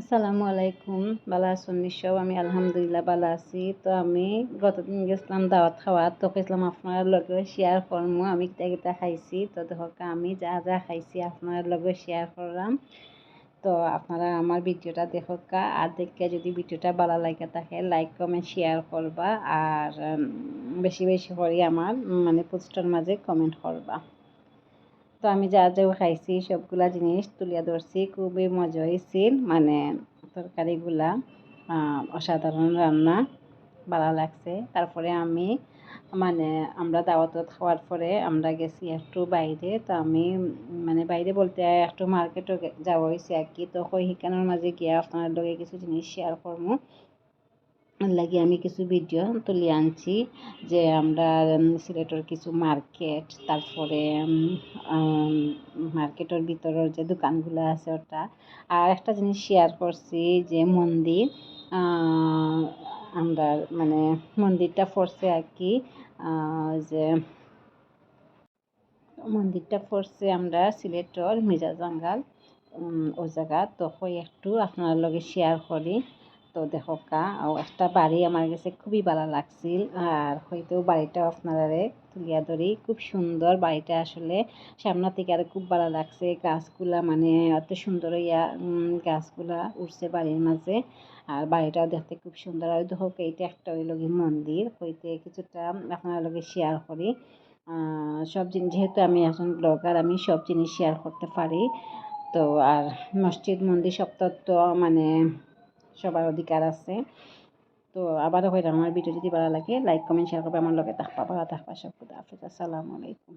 আসসালামু আলাইকুম। ভালো আছেন নিশ্চয় আমি আলহামদুলিল্লাহ ভালো আছি। তো আমি গতদিন গেছিলাম দাওয়াত খাওয়া। তো গেছিলাম আপনার লগে শেয়ার করব আমি কিতা কিতা খাইছি। তো দেখো আমি যা যা খাইছি আপনার লগে শেয়ার করলাম। তো আপনারা আমার ভিডিওটা দেখো আর দেখে যদি ভিডিওটা ভালো লাগে থাকে লাইক কমেন্ট শেয়ার করবা। আর বেশি বেশি করে আমার মানে পোস্টার মাঝে কমেন্ট করবা। তো আমি যা যা খাইছি, সবগুলা জিনিস তুলিয়া ধরছি, খুবই মজা হয়েছিল মানে তরকারিগুলা অসাধারণ রান্না, ভালো লাগছে। তারপরে আমি মানে আমরা দাওয়াত খাওয়ার পরে আমরা গেছি একটু বাইরে। তো আমি মানে বাইরে বলতে একটু মার্কেটও যাওয়া হয়েছে আর কি। তো হিকানোর মাঝে গিয়ে আপনার লগে কিছু জিনিস শেয়ার করব লাগি আমি কিছু ভিডিও তুলে আনছি যে আমরা সিলেটের কিছু মার্কেট তারপরে মার্কেটের ভিতরের যে দোকানগুলো আছে ওটা। আর একটা জিনিস শেয়ার করছি যে মন্দির আমরা মানে মন্দিরটা পড়ছে আর কি যে মন্দিরটা পড়ছে আমরা সিলেটর মির্জা ও জায়গা। তো একটু আপনার লগে শেয়ার করি। তো দেখো কা একটা বাড়ি আমার কাছে খুবই ভালো লাগছিল। আর হয়তো বাড়িটা আপনারা তুলিয়া ধরি, খুব সুন্দর বাড়িটা আসলে। সামনা থেকে আর খুব ভালো লাগছে গাছগুলা মানে অত সুন্দর ইয়া গাছগুলা উঠছে বাড়ির মাঝে। আর বাড়িটাও দেখতে খুব সুন্দর। আর দেখো এইটা একটা ওই লগে মন্দির, হইতে কিছুটা আপনার লগে শেয়ার করি। সব জিনিস যেহেতু আমি এখন ব্লগার আমি সব জিনিস শেয়ার করতে পারি। তো আর মসজিদ, মন্দির সব তত্ত্ব মানে সবার অধিকার আছে। তো আবারও হয়ে আমার ভিডিও যদি ভালো লাগে লাইক কমেন্ট শেয়ার করবে। আমার লগে থাকবা, ভালো থাকবা, সব খুদা হাফিজ। আসসালামু আলাইকুম।